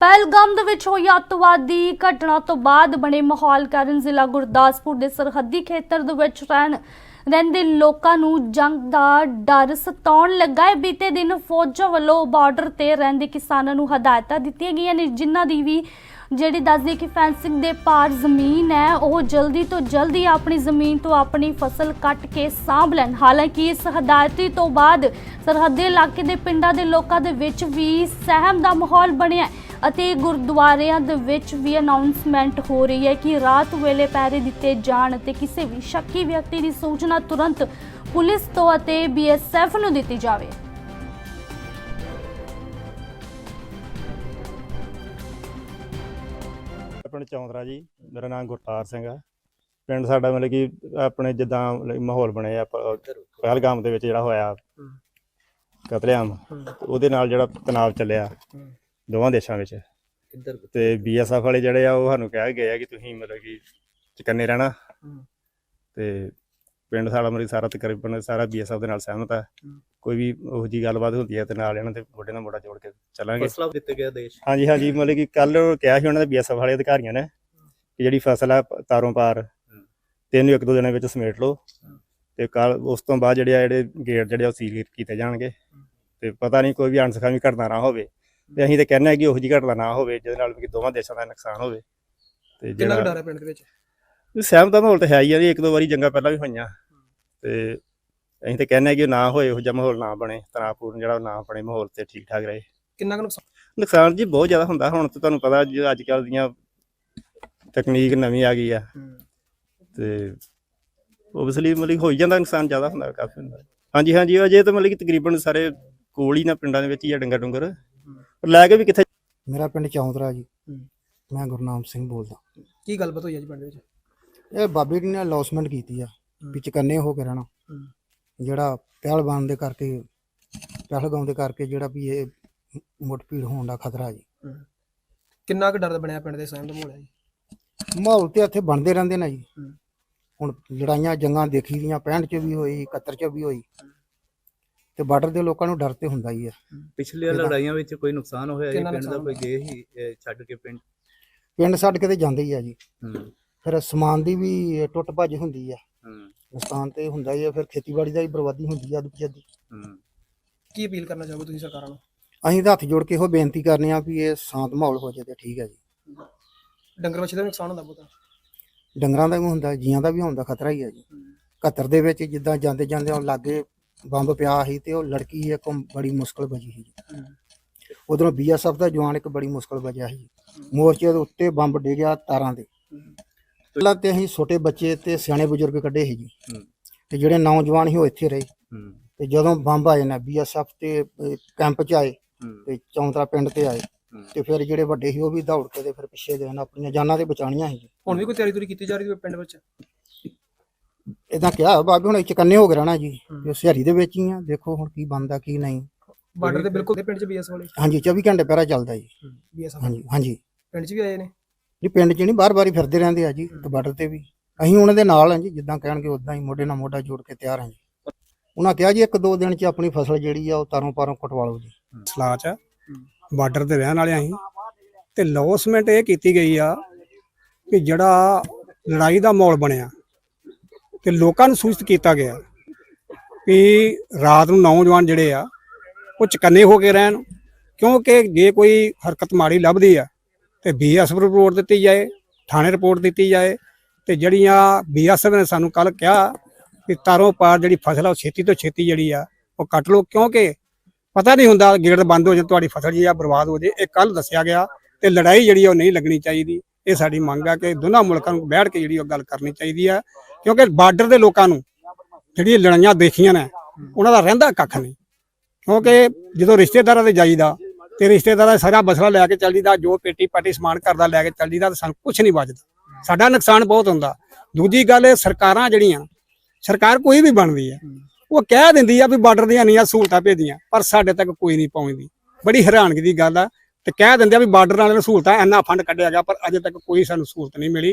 ਪਹਿਲਗਾਮ ਦੇ ਵਿੱਚ ਹੋਈ ਅੱਤਵਾਦੀ ਘਟਨਾ ਤੋਂ ਬਾਅਦ ਬਣੇ ਮਾਹੌਲ ਕਾਰਨ ਜ਼ਿਲ੍ਹਾ ਗੁਰਦਾਸਪੁਰ ਦੇ ਸਰਹੱਦੀ ਖੇਤਰ ਦੇ ਵਿੱਚ ਰਹਿਣ, ਰਹਿੰਦੇ ਲੋਕਾਂ ਨੂੰ ਜੰਗ ਦਾ ਡਰ ਸਤਾਉਣ ਲੱਗਾ ਹੈ। ਬੀਤੇ ਦਿਨ ਫੌਜਾਂ ਵੱਲੋਂ ਬਾਰਡਰ ਤੇ ਰਹਿੰਦੇ ਕਿਸਾਨਾਂ ਨੂੰ ਹਦਾਇਤਾਂ ਦਿੱਤੀਆਂ ਗਈਆਂ ਨੇ, ਜਿਨ੍ਹਾਂ ਦੀ ਵੀ ਜਿਹੜੀ ਦੱਸਦੀ ਕਿ ਫੈਂਸਿੰਗ ਦੇ ਪਾਰ ਜ਼ਮੀਨ ਹੈ, ਉਹ ਜਲਦੀ ਤੋਂ ਜਲਦੀ ਆਪਣੀ ਜ਼ਮੀਨ ਤੋਂ ਆਪਣੀ ਫਸਲ ਕੱਟ ਕੇ ਸਾਂਭ ਲੈਣ। ਹਾਲਾਂਕਿ ਇਸ ਹਦਾਇਤੀ ਤੋਂ ਬਾਅਦ ਸਰਹੱਦੀ ਇਲਾਕੇ ਦੇ ਪਿੰਡਾਂ ਦੇ ਲੋਕਾਂ ਦੇ ਵਿੱਚ ਵੀ ਸਹਿਮ ਦਾ ਮਾਹੌਲ ਬਣਿਆ ਹੈ। ਅਤੇ ਗੁਰਦੁਆਰਿਆਂ ਦੇ ਵਿੱਚ ਵੀ ਅਨਾਉਂਸਮੈਂਟ ਹੋ ਰਹੀ ਹੈ ਕਿ ਰਾਤ ਵੇਲੇ ਪਹਿਰੇ ਦਿੱਤੇ ਜਾਣ ਅਤੇ ਕਿਸੇ ਵੀ ਸ਼ੱਕੀ ਵਿਅਕਤੀ ਦੀ ਸੂਚਨਾ ਤੁਰੰਤ ਪੁਲਿਸ ਤੋਂ ਅਤੇ ਬੀਐਸਐਫ ਨੂੰ ਦਿੱਤੀ ਜਾਵੇ। ਪਿੰਡ ਚੌਂਦਰਾ ਜੀ ਮੇਰਾ ਨਾਮ ਗੁਰਤਾਰ ਸਿੰਘ ਆ। ਪਿੰਡ ਸਾਡਾ ਮਤਲਬ ਕਿ ਆਪਣੇ ਜਿੱਦਾਂ ਮਤਲਬ ਮਾਹੌਲ ਬਣਿਆ ਪਹਿਲਗਾਮ ਦੇ ਵਿੱਚ ਜਿਹੜਾ ਹੋਇਆ ਕਤਲੇਆਮ ਉਹਦੇ ਨਾਲ ਜਿਹੜਾ ਤਣਾਅ ਚੱਲਿਆ। ਦੋਵਾਂ ਦੇਸ਼ਾਂ ਵਿੱਚ। ਇੱਧਰ ਤੇ ਬੀਐਸਐਫ ਵਾਲੇ ਜਿਹੜੇ ਆ ਉਹ ਸਾਨੂੰ ਕਹਿ ਗਏ ਆ ਕਿ ਤੁਸੀਂ ਮਤਲਬ ਕਿ ਚਕੰਨੇ ਰਹਿਣਾ। ਤੇ ਪਿੰਡ ਸਾਡਾ ਕਿ ਸਾਰਾ ਤਕਰੀਬਨ ਸਾਰਾ ਬੀਐਸਐਫ ਦੇ ਨਾਲ ਸਹਿਮਤ ਆ। ਕੋਈ ਵੀ ਉਹੋ ਜੀ ਗੱਲਬਾਤ ਹੁੰਦੀ ਹੈ ਤੇ ਨਾਲ ਇਹਨਾਂ ਦੇ ਮੋਢੇ ਨਾਲ ਮੋਢਾ ਜੋੜ ਕੇ ਚੱਲਾਂਗੇ। ਫਸਲਾ ਦਿੱਤੇ ਗਿਆ ਦੇਸ਼। ਹਾਂਜੀ ਹਾਂਜੀ ਮਤਲਬ ਕਿ ਕੱਲ ਕਿਹਾ ਸੀ ਉਹਨਾਂ ਦੇ ਬੀਐਸਐਫ ਵਾਲੇ ਅਧਿਕਾਰੀਆਂ ਨੇ ਕਿ ਜਿਹੜੀ ਫਸਲ ਆ ਤਾਰੋਂ ਪਾਰ ਤਿੰਨ ਇੱਕ ਦੋ ਦਿਨਾਂ ਵਿੱਚ ਸਮੇਟ ਲਓ। ਤੇ ਕੱਲ ਉਸ ਤੋਂ ਬਾਅਦ ਜਿਹੜੇ ਆ ਜਿਹੜੇ ਗੇਟ ਜਿਹੜੇ ਉਹ ਸੀਲ ਕੀਤੇ ਜਾਣਗੇ। ਤੇ ਪਤਾ ਨਹੀਂ ਕੋਈ ਵੀ ਅਣਸਖਾਵੀ ਘਟਨਾ ਨਾ ਹੋਵੇ। ਤੇ ਅਸੀਂ ਤਾਂ ਕਹਿੰਦੇ ਆ ਕਿ ਉਹੋ ਜਿਹੀ ਘਟਨਾ ਨਾ ਹੋਵੇ ਜਿਹਦੇ ਨਾਲ ਕਿ ਦੋਵਾਂ ਦੇਸ਼ਾਂ ਦਾ ਨੁਕਸਾਨ ਹੋਵੇ। ਤੇ ਕਿੰਨਾ ਕੁ ਡਰ ਹੈ ਪਿੰਡ ਦੇ ਵਿੱਚ ਸਹਿਮਤ ਦਾ ਮਾਹੌਲ ਤਾਂ ਹੈ ਹੀ ਆ ਜੀ ਇੱਕ ਦੋ ਵਾਰੀ ਜੰਗਾਂ ਪਹਿਲਾਂ ਵੀ ਹੋਈਆਂ। ਤੇ ਅਸੀਂ ਤਾਂ ਕਹਿੰਦੇ ਆ ਕਿ ਉਹ ਨਾ ਹੋਏ ਉਹ ਜਿਹਾ ਮਾਹੌਲ ਨਾ ਬਣੇ ਤਣਾਅਪੂਰਨ ਜਿਹੜਾ ਉਹ ਨਾ ਬਣੇ ਮਾਹੌਲ ਤੇ ਠੀਕ ਠਾਕ ਰਹੇ। ਕਿੰਨਾ ਕੁ ਨੁਕਸਾਨ? ਨੁਕਸਾਨ ਜੀ ਬਹੁਤ ਜ਼ਿਆਦਾ ਹੁੰਦਾ ਹੁਣ ਤੇ ਤੁਹਾਨੂੰ ਪਤਾ ਜੀ ਅੱਜ ਕੱਲ ਦੀਆਂ ਤਕਨੀਕ ਨਵੀਂ ਆ ਗਈ ਆ। ਤੇ ਓਬਵੀਅਸਲੀ ਮਤਲਬ ਹੋ ਜਾਂਦਾ ਨੁਕਸਾਨ ਜ਼ਿਆਦਾ ਹੁੰਦਾ ਕਾਫੀ ਹੁੰਦਾ। ਹਾਂਜੀ ਹਾਂਜੀ ਅਜੇ ਤਾਂ ਮਤਲਬ ਕਿ ਤਕਰੀਬਨ ਸਾਰੇ ਕੋਲ ਹੀ ਨਾ ਪਿੰਡਾਂ ਦੇ ਵਿੱਚ ਹੀ ਆ ਡੰਗਾ ਡੁੰਗਰ ਪਰ ਲੈ ਕੇ ਵੀ ਕਿੱਥੇ ਮੇਰਾ ਪਿੰਡ ਚੌਂਦਰਾ ਜੀ। ਮੈਂ ਗੁਰਨਾਮ ਸਿੰਘ ਬੋਲਦਾ। ਕੀ ਗੱਲਬਾਤ ਹੋਈ ਹੈ ਜੀ ਪਿੰਡ ਵਿੱਚ? ਇਹ ਬਾਬੇ ਜੀ ਨੇ ਅਲੌਸਮੈਂਟ ਕੀਤੀ ਆ ਵੀ ਚਕੰਨੇ ਹੋ ਕੇ ਰਹਿਣਾ। ਜਿਹੜਾ ਪਹਿਲਵਾਨ ਦੇ ਕਰਕੇ ਪਹਿਲਗਾਉਂ ਦੇ ਕਰਕੇ ਜਿਹੜਾ ਵੀ ਇਹ ਮੁੱਠਭੀੜ ਹੋਣ ਦਾ ਖਤਰਾ ਜੀ। ਕਿੰਨਾ ਕੁ ਡਰ ਬਣਿਆ ਪਿੰਡ ਦੇ ਸਹਿਮ ਦਾ ਮਾਹੌਲ ਹੈ ਜੀ? ਮਾਹੌਲ ਤੇ ਇੱਥੇ ਬਣਦੇ ਰਹਿੰਦੇ ਨੇ ਜੀ। ਹੁਣ ਲੜਾਈਆਂ ਜੰਗਾਂ ਦੇਖੀ ਦੀਆਂ 65 ਚ ਵੀ ਹੋਈ 71 ਚ ਵੀ ਹੋਈ ਤੇ ਬਾਰਡਰ ਦੇ ਲੋਕਾਂ ਨੂੰ ਡਰ ਤੇ ਹੁੰਦਾ ਹੀ ਆ। ਪਿਛਲੀਆਂ ਲੜਾਈਆਂ ਵਿੱਚ ਕੋਈ ਨੁਕਸਾਨ ਹੋਇਆ ਜੀ? ਪਿੰਡ ਦਾ ਕੋਈ ਗਏ ਹੀ ਛੱਡ ਕੇ ਪਿੰਡ? ਪਿੰਡ ਛੱਡ ਕੇ ਤੇ ਜਾਂਦੇ ਹੀ ਆ ਜੀ। ਹੂੰ। ਫਿਰ ਸਮਾਨ ਦੀ ਵੀ ਟੁੱਟ ਭੱਜ ਹੁੰਦੀ ਆ। ਹੂੰ। ਨੁਕਸਾਨ ਤੇ ਹੁੰਦਾ ਹੀ ਆ ਫਿਰ ਖੇਤੀਬਾੜੀ ਦਾ ਵੀ ਬਰਬਾਦੀ ਹੁੰਦੀ ਆ ਦੁਪਿਆ ਦੀ ਹੂੰ। ਕੀ ਅਪੀਲ ਕਰਨਾ ਚਾਹੋਗੇ ਤੁਸੀਂ ਸਰਕਾਰਾਂ ਨੂੰ? ਅਸੀਂ ਤਾਂ ਹੱਥ ਜੋੜ ਕੇ ਇਹੋ ਬੇਨਤੀ ਕਰਨੇ ਆ ਵੀ ਇਹ ਸ਼ਾਂਤ ਮਾਹੌਲ ਹੋ ਜਾਏ ਤੇ ਠੀਕ ਹੈ ਜੀ। ਡੰਗਰ ਵੱਛੇ ਦਾ ਵੀ ਨੁਕਸਾਨ ਹੁੰਦਾ ਬਹੁਤਾ? ਡੰਗਰਾਂ ਦਾ ਵੀ ਹੁੰਦਾ ਜੀਆਂ ਦਾ ਵੀ ਹੁੰਦਾ ਖਤਰਾ ਹੀ ਹੈ ਜੀ। 71 ਦੇ ਵਿੱਚ ਜਿੱਦਾਂ ਜਾਂਦੇ ਜਾਂਦੇ ਉਹ ਲਾਗੇ ਬੰਬ ਪਿਆ ਸੀ ਤੇ ਉਹ ਲੜਕੀ ਇੱਕ ਬੜੀ ਮੁਸ਼ਕਲ ਬਚੀ ਸੀ। ਉਧਰੋਂ ਬੀਐਸਐਫ ਦਾ ਜਵਾਨ ਇੱਕ ਬੜੀ ਮੁਸ਼ਕਲ ਬਚਿਆ ਸੀ। ਮੋਰਚੇ ਦੇ ਉੱਤੇ ਬੰਬ ਡਿੱਗਿਆ ਤਾਰਾਂ ਦੇ ਪਹਿਲਾਂ ਤੇ ਅਸੀਂ ਛੋਟੇ ਬੱਚੇ ਤੇ ਸਿਆਣੇ ਬਜ਼ੁਰਗ ਕੱਢੇ ਸੀ ਜੀ। ਤੇ ਜਿਹੜੇ ਨੌਜਵਾਨ ਸੀ ਉਹ ਇੱਥੇ ਰਹੇ। ਤੇ ਜਦੋਂ ਬੰਬ ਆਏ ਨਾ ਬੀਐਸਐਫ ਤੇ ਕੈਂਪ 'ਚ ਆਏ ਤੇ ਚੌਂਤਰਾ ਪਿੰਡ ਤੇ ਆਏ। ਤੇ ਫਿਰ ਜਿਹੜੇ ਵੱਡੇ ਸੀ ਉਹ ਵੀ ਦੌੜ ਕੇ ਤੇ ਫਿਰ ਪਿੱਛੇ ਗਏ ਨਾ ਆਪਣੀਆਂ ਜਾਨਾਂ ਤੇ ਬਚਾਉਣੀਆਂ ਸੀ। ਹੁਣ ਵੀ ਕੋਈ ਤਿਆਰੀ ਤੁਰੀ ਕੀਤੀ ਜਾ ਰਹੀ ਹੈ ਪਿੰਡ ਵਿੱਚ? ਇਦਾਂ ਕਿਹਾ ਬਾਬੇ ਹੁਣ ਚਕੰਨੇ ਹੋ ਗਏ ਰਹਿਣਾ ਜੀ ਤੇ ਸਿਹਰੀ ਦੇ ਵਿੱਚ ਹੀ ਆ ਦੇਖੋ ਹੁਣ ਕੀ ਬਣਦਾ ਕੀ ਨਹੀਂ। ਬਾਰਡਰ ਤੇ ਬਿਲਕੁਲ ਪਿੰਡ 'ਚ ਬੀਐਸ ਵਾਲੇ? ਹਾਂਜੀ 24 ਘੰਟੇ ਪਹਿਰਾ ਚੱਲਦਾ ਜੀ। ਬੀਐਸ ਹਾਂਜੀ ਹਾਂਜੀ। ਪਿੰਡ 'ਚ ਵੀ ਆਏ ਨੇ? ਜੀ ਪਿੰਡ 'ਚ ਨਹੀਂ ਬਾਰ-ਬਾਰ ਹੀ ਫਿਰਦੇ ਰਹਿੰਦੇ ਆ ਜੀ ਤੇ ਬਾਰਡਰ ਤੇ ਵੀ। ਅਸੀਂ ਉਹਨਾਂ ਦੇ ਨਾਲ ਹਾਂ ਜੀ ਜਿੱਦਾਂ ਕਹਿਣਗੇ ਉਦਾਂ ਹੀ ਮੋਢੇ ਨਾਲ ਮੋਢਾ ਜੋੜ ਕੇ ਤਿਆਰ ਹਾਂ ਜੀ। ਉਹਨਾਂ ਕਿਹਾ ਜੀ ਇੱਕ ਦੋ ਦਿਨ 'ਚ ਆਪਣੀ ਫਸਲ ਜਿਹੜੀ ਆ ਉਹ ਤਾਰੋਂ ਪਾਰੋਂ ਕਟਵਾ ਲਓ ਜੀ। ਸਲਾਹ ਚ ਬਾਰਡਰ ਤੇ ਰਹਿਣ ਵਾਲੇ ਅਸੀਂ। ਤੇ ਲੌਸਮੈਂਟ ਇਹ ਕੀਤੀ ਗਈ ਆ ਕਿ ਜਿਹੜਾ ਲੜਾਈ ਦਾ ਮਾਹੌਲ ਬਣਿਆ ਤੇ ਲੋਕਾਂ ਨੂੰ ਸੂਚਿਤ ਕੀਤਾ ਗਿਆ ਕਿ ਰਾਤ ਨੂੰ ਨੌਜਵਾਨ ਜਿਹੜੇ ਆ, ਉਹ ਚਕੰਨੇ ਹੋ ਕੇ ਰਹਿਣ, ਕਿਉਂਕਿ ਜੇ ਕੋਈ ਹਰਕਤ ਮਾੜੀ ਲੱਭਦੀ ਆ, ਤੇ ਬੀਐਸਐਫ ਰਿਪੋਰਟ ਦਿੱਤੀ ਜਾਏ, ਥਾਣੇ ਰਿਪੋਰਟ ਦਿੱਤੀ ਜਾਏ, ਤੇ ਜਿਹੜੀਆਂ ਬੀਐਸਐਫ ਨੇ ਸਾਨੂੰ ਕੱਲ ਕਿਹਾ ਕਿ ਤਾਰੋਂ ਪਾਰ ਜਿਹੜੀ ਫਸਲ ਆ, ਉਹ ਛੇਤੀ ਤੋਂ ਛੇਤੀ ਜਿਹੜੀ ਆ, ਉਹ ਕੱਟ ਲਓ, ਕਿਉਂਕਿ ਪਤਾ ਨਹੀਂ ਹੁੰਦਾ ਗੇੜ ਬੰਦ ਹੋ ਜਾਣ, ਤੁਹਾਡੀ ਫਸਲ ਜੀ ਆ ਬਰਬਾਦ ਹੋ ਜੇ, ਇਹ ਕੱਲ ਦੱਸਿਆ ਗਿਆ ਤੇ ਲੜਾਈ ਜਿਹੜੀ ਆ, ਉਹ ਨਹੀਂ ਲੱਗਣੀ ਚਾਹੀਦੀ। ਇਹ ਸਾਡੀ ਮੰਗ ਆ ਕਿ ਦੋਨਾਂ ਮੁਲਕਾਂ ਨੂੰ ਬੈਠ ਕੇ ਜਿਹੜੀ ਉਹ ਗੱਲ ਕਰਨੀ ਚਾਹੀਦੀ ਆ। ਕਿਉਂਕਿ ਬਾਰਡਰ ਦੇ ਲੋਕਾਂ ਨੂੰ ਜਿਹੜੀਆਂ ਲੜਾਈਆਂ ਦੇਖੀਆਂ ਨੇ, ਉਹਨਾਂ ਦਾ ਰਹਿੰਦਾ ਕੱਖ ਨਹੀਂ। ਕਿਉਂਕਿ ਜਦੋਂ ਰਿਸ਼ਤੇਦਾਰਾਂ ਦੇ ਜਾਈਦਾ ਤੇ ਰਿਸ਼ਤੇਦਾਰਾਂ ਦਾ ਸਾਰਾ ਬਸਰਾ ਲੈ ਕੇ ਚੱਲ ਜੀਦਾ ਜੋ ਪੇਟੀ ਪਾਟੀ ਸਮਾਨ ਕਰਦਾ ਲੈ ਕੇ ਚੱਲ ਜੀਦਾ ਤਾਂ ਸਾਨੂੰ ਕੁਝ ਨਹੀਂ ਬਚਦਾ ਸਾਡਾ ਨੁਕਸਾਨ ਬਹੁਤ ਹੁੰਦਾ। ਦੂਜੀ ਗੱਲ, ਸਰਕਾਰਾਂ ਜਿਹੜੀਆਂ, ਸਰਕਾਰ ਕੋਈ ਵੀ ਬਣਦੀ ਹੈ, ਉਹ ਕਹਿ ਦਿੰਦੀ ਆ ਵੀ ਬਾਰਡਰ ਦੀਆਂ ਨਹੀਂ ਸਹੂਲਤਾਂ ਭੇਜੀਆਂ, ਪਰ ਸਾਡੇ ਤੱਕ ਕੋਈ ਨਹੀਂ ਪਹੁੰਚਦੀ। ਬੜੀ ਹੈਰਾਨਗੀ ਦੀ ਗੱਲ ਆ ਤੇ ਕਹਿ ਦਿੰਦੇ ਆ ਵੀ ਬਾਰਡਰ ਵਾਲਿਆਂ ਨੂੰ ਸਹੂਲਤਾਂ ਇੰਨਾ ਫੰਡ ਕੱਢਿਆ ਗਿਆ, ਪਰ ਅਜੇ ਤੱਕ ਕੋਈ ਸਾਨੂੰ ਸਹੂਲਤ ਨਹੀਂ ਮਿਲੀ।